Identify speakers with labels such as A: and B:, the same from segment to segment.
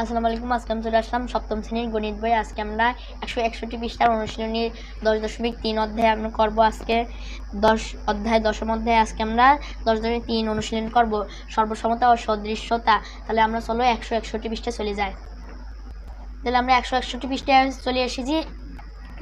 A: আসসালামু আলাইকুম আজকে আমি চলে আসলাম সপ্তম শ্রেণির গণিত বই। আজকে আমরা একশো একষট্টি পৃষ্ঠার অনুশীলনী দশ দশমিক তিন অধ্যায় আমরা করব আজকে। দশ অধ্যায় দশম অধ্যায় আজকে আমরা দশ দশমিক তিন অনুশীলন করব। সর্বসমতা ও সদৃশ্যতা। তাহলে আমরা চলো একশো একষট্টি পৃষ্ঠা চলে যাই। তাহলে আমরা একশো একষট্টি পৃষ্ঠায় চলে এসেছি।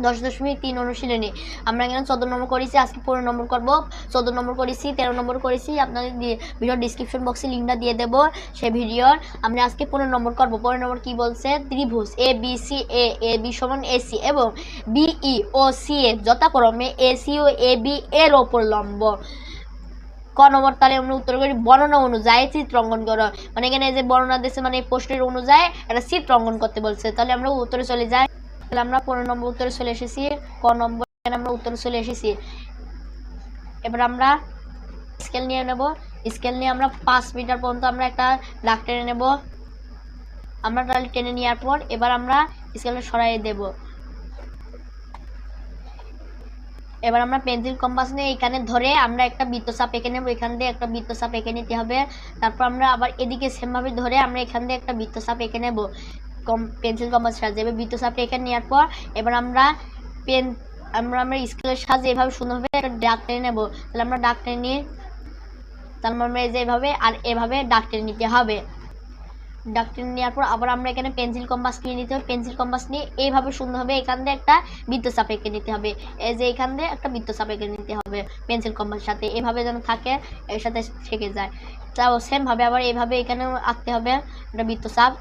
A: দশ দশমিক তিন অনুশীলনী। আমরা এখানে চোদ্দ নম্বর করেছি, আজকে পনেরো নম্বর করব। চোদ্দ নম্বর করেছি, তেরো নম্বর করেছি, আপনাদের ভিডিও ডিসক্রিপশন বক্সে লিঙ্কটা দিয়ে দেবো সেই ভিডিওর। আমরা আজকে পনেরো নম্বর করব। পনেরো নম্বর কি বলছে? ত্রিভুজ A B C A A B সমান এ সি এবং বিই ও সি এ যথাক্রমে এ সি ও এ বি এর ওপর লম্ব। ক নম্বর তাহলে আমরা উত্তর করি, বর্ণনা অনুযায়ী চিত্র অঙ্কন করো। মানে এখানে যে বর্ণনা দিয়েছে মানে পোস্টের অনুযায়ী একটা চিত্র অঙ্কন করতে বলছে। তাহলে আমরা উত্তরে চলে যাই। আমরা পনেরো নম্বর উত্তরে চলে এসেছি, ক নম্বর আমরা উত্তরে চলে এসেছি। এবার আমরা স্কেল নিয়ে নেব। স্কেল নিয়ে আমরা পাঁচ মিটার পর্যন্ত আমরা একটা দাগ টেনে নেব। আমরা তাহলে টেনে নেওয়ার পর এবার আমরা স্কেলটা সরাই দেব। এবার আমরা পেন্সিল কম্পাস নিয়ে এখানে ধরে আমরা একটা বৃত্তচাপ এঁকে নেব। এখান দিয়ে একটা বৃত্ত বৃত্তচাপ এঁকে নিতে হবে। তারপর আমরা আবার এদিকে সেমভাবে ধরে আমরা এখান দিয়ে একটা বৃত্ত বৃত্তচাপ এঁকে নেব। কম, পেন্সিল কম্পাস সাহায্যে এবার বৃত্তচাপটা এখানে নেওয়ার পর এবার আমরা পেন, আমরা আমরা স্কেলের সাহায্যে এভাবে সুন্দরভাবে একটা ডাক টেনে নেব। তাহলে আমরা ডাক টেনে নিয়ে তারপর আমরা এই যে এভাবে আর এভাবে ডাক টেনে নিতে হবে। ডাক টেনে নেওয়ার পর আবার আমরা এখানে পেন্সিল কম্পাস নিয়ে নিতে হবে। পেন্সিল কম্পাস নিয়ে এইভাবে সুন্দরভাবে এখান দিয়ে একটা বৃত্তচাপ এঁকে নিতে হবে। এই যে এখান দিয়ে একটা বৃত্তচাপ এঁকে নিতে হবে পেন্সিল কম্পাসের সাথে। এভাবে যেন থাকে, এর সাথে থেকে যায়। তাও সেমভাবে আবার এইভাবে এখানেও আঁকতে হবে একটা বৃত্ত বৃত্তচাপ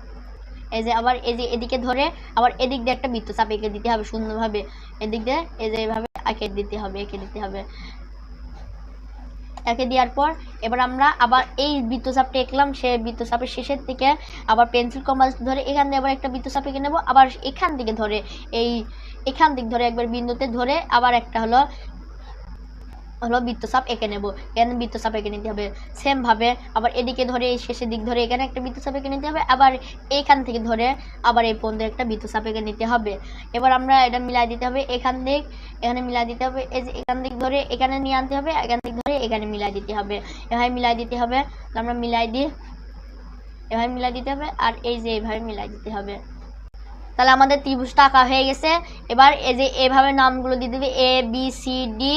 A: এই যে আবার এই যে এদিকে ধরে আবার এদিক দিয়ে একটা বৃত্তচাপ এঁকে দিতে হবে সুন্দরভাবে। এদিক দিয়ে এই যে এভাবে এঁকে দিতে হবে, এঁকে দিতে হবে। এঁকে দেওয়ার পর এবার আমরা আবার এই বৃত্তচাপটা এঁকলাম সে বৃত্তচাপের শেষের থেকে আবার পেন্সিল কম্পাস ধরে এখান দিয়ে আবার একটা বৃত্তচাপ এঁকে নেব। আবার এখান থেকে ধরে এই, এখান দিক ধরে একবার বিন্দুতে ধরে আবার একটা হলো হলো বৃত্তচাপ এঁকে নেব। এখানে বৃত্তচাপ এঁকে নিতে হবে? সেমভাবে আবার এদিকে ধরে, এই শেষের দিক ধরে এখানে একটা বৃত্তচাপ এঁকে নিতে হবে, আবার এইখান থেকে ধরে আবার এই পর্যন্ত একটা বৃত্তচাপ এঁকে নিতে হবে। এবার আমরা এটা মিলাই দিতে হবে এখান দিক, এখানে মিলাই দিতে হবে, এই যে এখান দিক ধরে এখানে নিয়ে আনতে হবে, এখান দিক ধরে এখানে মিলাই দিতে হবে। এভাবে মিলাই দিতে হবে আমরা মিলাই দিই, এভাবে মিলাই দিতে হবে, আর এই যে এইভাবে মিলাই দিতে হবে। তাহলে আমাদের ত্রিভুজটা আঁকা হয়ে গেছে। এবার এই যে এভাবে নামগুলো দিয়ে দেবে এ বি সি ডি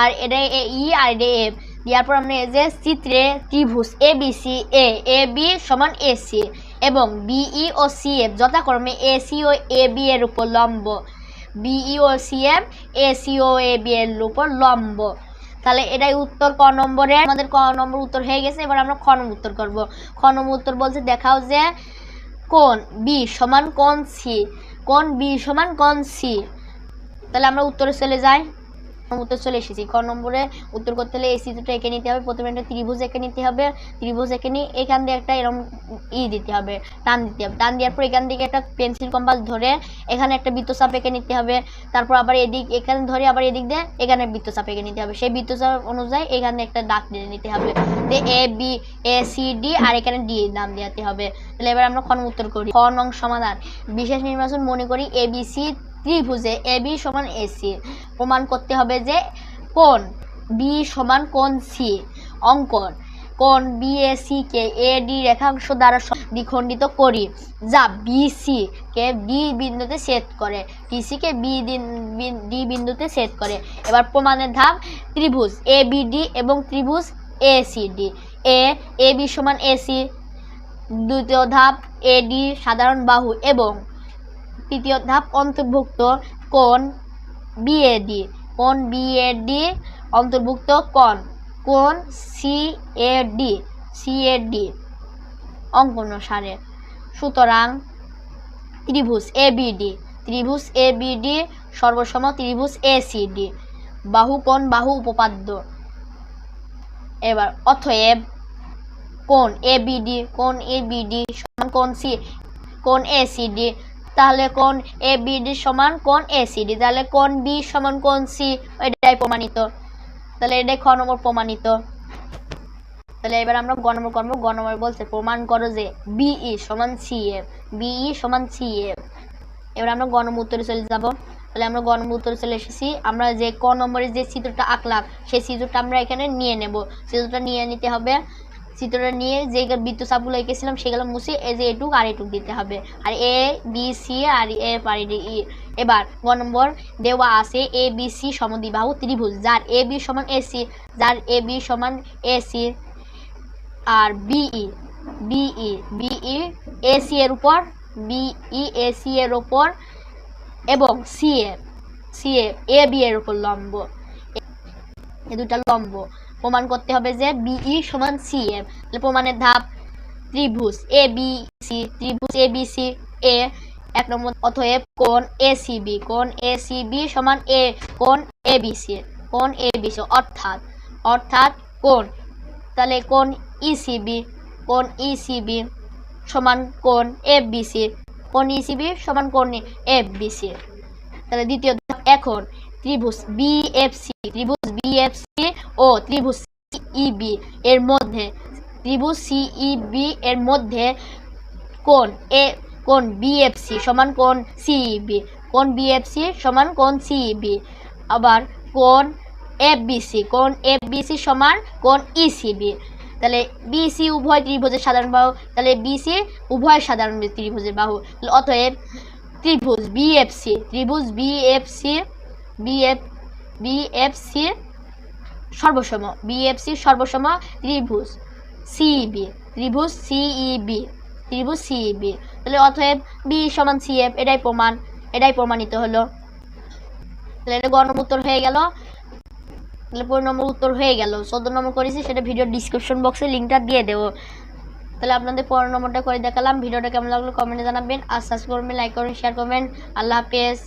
A: আর এটা এ ই আর এটা এফ দেওয়ার পর আমরা এই যে চিত্রে ত্রিভুজ A B C A A B সমান এ সি এবং বিই ও সি এফ যথাক্রমে এ সি ও এ বি এর উপর লম্ব। বিই ও সি এফ এ সি ও এ বি এর উপর লম্ব। তাহলে এটাই উত্তর ক নম্বরে। আমাদের ক নম্বর উত্তর হয়ে গেছে, এবার আমরা খ নম্বর উত্তর করব। খ নম্বর উত্তর বলছে, দেখাও যে কোণ? বি সমান কোন সি কোন বি সমান কোন সি তাহলে আমরা উত্তরে চলে যাই। উত্তর চলে এসেছি। ক নম্বরে উত্তর করতে হলে এই চিত্রটা এঁকে নিতে হবে। প্রথমে একটা ত্রিভুজ এঁকে নিতে হবে। ত্রিভুজ এঁকে নিয়ে এখান দিয়ে একটা এরকম ই দিতে হবে, টান দিতে হবে। টান দেওয়ার পর এখান থেকে একটা পেন্সিল কম্পাস ধরে এখানে একটা বৃত্তচাপ এঁকে নিতে হবে। তারপর আবার এদিক এখানে ধরে আবার এদিক দিয়ে এখানে বৃত্তচাপ এঁকে নিতে হবে। সেই বৃত্তচাপ অনুযায়ী এখানে একটা দাগ দিয়ে নিতে হবে। দিয়ে A B A C D আর এখানে ডি নাম দেওয়াতে হবে। তাহলে এবার আমরা খন উত্তর করি। খ নং সমাধান। বিশেষ নির্বাচন মনে করি এ বি সি ত্রিভুজে এ, বি সমান এ, সি। প্রমাণ করতে হবে যে কোন বি সমান কোন সি অঙ্কন। কোন বি, এ, সি, কে ডি রেখাংশ দ্বারা দ্বিখণ্ডিত করি। যা বি, সি, কে ডি বিন্দুতে সেট করে। ডিসি কে, বি ডি বিন্দুতে সেট করে। এবার প্রমাণের ধাপ, ত্রিভুজ এ, বি, ডি এবং ত্রিভুজ A, C, D. A A, B সমান এ, সি। দ্বিতীয় ধাপ, এ, ডি সাধারণ বাহু এবং তৃতীয় ধাপ, অন্তর্ভুক্ত কোন বিএডি কোণ বিএডি অন্তর্ভুক্ত কোণ কোণ সিএডি সিএডি অঙ্কন সারে। সুতরাং ত্রিভুজ এবিডি ত্রিভুজ এবিডি সর্বসম ত্রিভুজ এসিডি বাহু কোণ, বাহু উপপাদ্য। এবার অতএব কোণ এবিডি কোণ এবিডি সমান কোণ সি কোণ এসিডি তাহলে কোণ এ বিডি সমান কোণ এসিডি তাহলে কোণ বি সমান কোণ সি এটাই প্রমাণিত। তাহলে এটাই খ নম্বর প্রমাণিত। তাহলে এবার আমরা গ নম্বর করব। গ নম্বর বলছে, প্রমাণ করো যে বিই সমান সি এফ বিই সমান সি এফ এবার আমরা গ নম্বর উত্তরে চলে যাব। তাহলে আমরা গ নম্বর উত্তরে চলে এসেছি। আমরা যে ক নম্বরের যে চিত্রটা আঁকলাম, সেই চিত্রটা আমরা এখানে নিয়ে নেব। চিত্রটা নিয়ে নিতে হবে চিত্রটা নিয়ে যে বৃত্ত চাপগুলো এঁকেছিলাম, সেগুলো মুছে এই যে এটুক আর এটুক দিতে হবে। আর এ বি সি আর এ পারি ই। এবার গ নম্বর দেওয়া আছে এ বি সি সমদ্বিবাহু ত্রিভুজ, যার এ বি সমান এ সি যার এ বি সমান A C R BE BE BE A C এর উপর বিই এ সি এর উপর এবং C A C A A B এর উপর লম্ব। এ দুটা লম্ব। প্রমাণ করতে হবে যে বিই সমান সি এ। প্রমাণের ধাপ ত্রিভুজ, এ, বি, সি, ত্রিভুজ, এ, বি, সি, এ। এক নম্বর, অতএব কোণ এ, সি, বি, কোণ এ, সি, বি সমান এ, কোণ এ, বি, সি, কোণ এ, বি, সি, অর্থাৎ অর্থাৎ কোণ। তাহলে কোণ ইসিবি কোণ ইসিবি সমান কোণ এফ বিসি কোণ ইসিবি সমান কোণ এফ বিসি তাহলে দ্বিতীয় এখন ত্রিভুজ বিএফসি ত্রিভুজ বিএফসি ও ত্রিভুজ সিইবি এর মধ্যে, ত্রিভুজ সিইবি এর মধ্যে কোন এ কোণ বিএফসি সমান কোণ সিইবি কোণ বিএফসি সমান কোণ সিইবি আবার কোন এফবিসি কোণ এফবিসি সমান কোণ ইসিবি তাহলে বিসি উভয় ত্রিভুজের সাধারণ বাহু, তাহলে বিসি উভয় সাধারণ ত্রিভুজের বাহু। অতএব ত্রিভুজ বিএফসি ত্রিভুজ বিএফসি বিএফ বিএফসি সর্বসম বিএফসি সর্বসম ত্রিভুজ সিইবি ত্রিভুজ সিইবি ত্রিভুজ সিইবি তাহলে অতএব বি সমান সিএফ এটাই প্রমাণ, এটাই প্রমাণিত হলো। তাহলে এটা গণ উত্তর হয়ে গেল। তাহলে পনেরো নম্বর উত্তর হয়ে গেল। চোদ্দ নম্বর করেছি, সেটা ভিডিও ডিসক্রিপশন বক্সে লিঙ্কটা দিয়ে দেবো। তাহলে আপনাদের পনেরো নম্বরটা করে দেখালাম। ভিডিওটা কেমন লাগল কমেন্টে জানাবেন। আর সাবস্ক্রাইব করবেন লাইক করবেন শেয়ার করবেন। আল্লাহ হাফেজ।